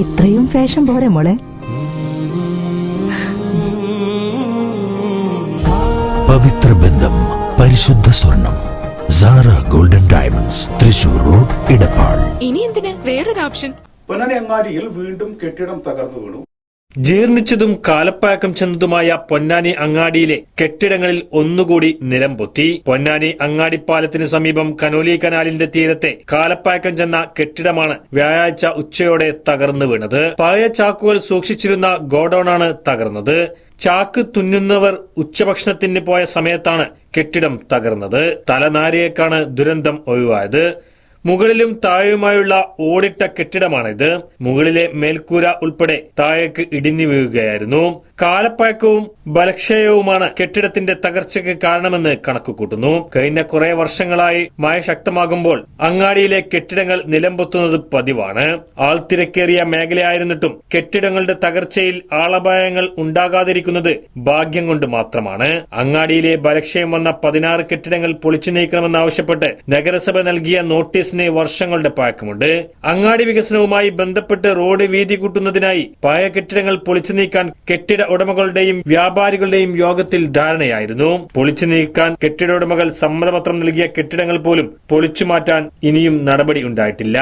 ഇത്രയും ഫാഷൻ പോരെ മോളെ. പവിത്ര ബന്ധം പരിശുദ്ധ സ്വർണം Sara golden diamonds Thrissur road Edappal ഇനി എന്തിനാ? വേറൊരു ഓപ്ഷൻ. പൊന്നാനി അങ്ങാടിയിൽ വീണ്ടും കെട്ടിടം തകർന്നു വീണു. ജീർണിച്ചതും കാലപ്പഴക്കം ചെന്നതുമായ പൊന്നാനി അങ്ങാടിയിലെ കെട്ടിടങ്ങളിൽ ഒന്നുകൂടി നിലം പൊത്തി. പൊന്നാനി അങ്ങാടിപ്പാലത്തിന് സമീപം കനോലി കനാലിന്റെ തീരത്തെ കാലപ്പഴക്കം ചെന്ന കെട്ടിടമാണ് വ്യാഴാഴ്ച ഉച്ചയോടെ തകർന്നു വീണത്. പഴയ ചാക്കുകൾ സൂക്ഷിച്ചിരുന്ന ഗോഡൌണാണ് തകർന്നത്. ചാക്ക് തുന്നുന്നവർ ഉച്ചഭക്ഷണത്തിന് പോയ സമയത്താണ് കെട്ടിടം തകർന്നത്. തലനാരിയേക്കാണ് ദുരന്തം ഒഴിവായത്. മുകളിലും താഴെയുമായുള്ള ഓടിട്ട കെട്ടിടമാണിത്. മുകളിലെ മേൽക്കൂര ഉൾപ്പെടെ താഴേക്ക് ഇടിഞ്ഞു വീഴുകയായിരുന്നു. കാലപ്പഴക്കവും ബലക്ഷയവുമാണ് കെട്ടിടത്തിന്റെ തകർച്ചയ്ക്ക് കാരണമെന്ന് കണക്കുകൂട്ടുന്നു. കഴിഞ്ഞ കുറെ വർഷങ്ങളായി മഴ ശക്തമാകുമ്പോൾ അങ്ങാടിയിലെ കെട്ടിടങ്ങൾ നിലംപൊത്തുന്നത് പതിവാണ്. ആൾത്തിരക്കേറിയ മേഖലയായിരുന്നിട്ടും കെട്ടിടങ്ങളുടെ തകർച്ചയിൽ ആളപായങ്ങൾ ഉണ്ടാകാതിരിക്കുന്നത് ഭാഗ്യം കൊണ്ട് മാത്രമാണ്. അങ്ങാടിയിലെ ബലക്ഷയം വന്ന പതിനാറ് കെട്ടിടങ്ങൾ പൊളിച്ചു നീക്കണമെന്നാവശ്യപ്പെട്ട് നഗരസഭ നൽകിയ നോട്ടീസിന് വർഷങ്ങളുടെ പഴക്കമുണ്ട്. അങ്ങാടി വികസനവുമായി ബന്ധപ്പെട്ട് റോഡ് വീതി കൂട്ടുന്നതിനായി പഴയ കെട്ടിടങ്ങൾ പൊളിച്ചു നീക്കാൻ കെട്ടിട ഉടമകളുടെയും വ്യാപാരികളുടെയും യോഗത്തിൽ ധാരണയായിരുന്നു. പൊളിച്ചു നീക്കാൻ കെട്ടിട ഉടമകൾ സമ്മതപത്രം നൽകിയ കെട്ടിടങ്ങൾ പോലും പൊളിച്ചു മാറ്റാൻ ഇനിയും നടപടി ഉണ്ടായിട്ടില്ല.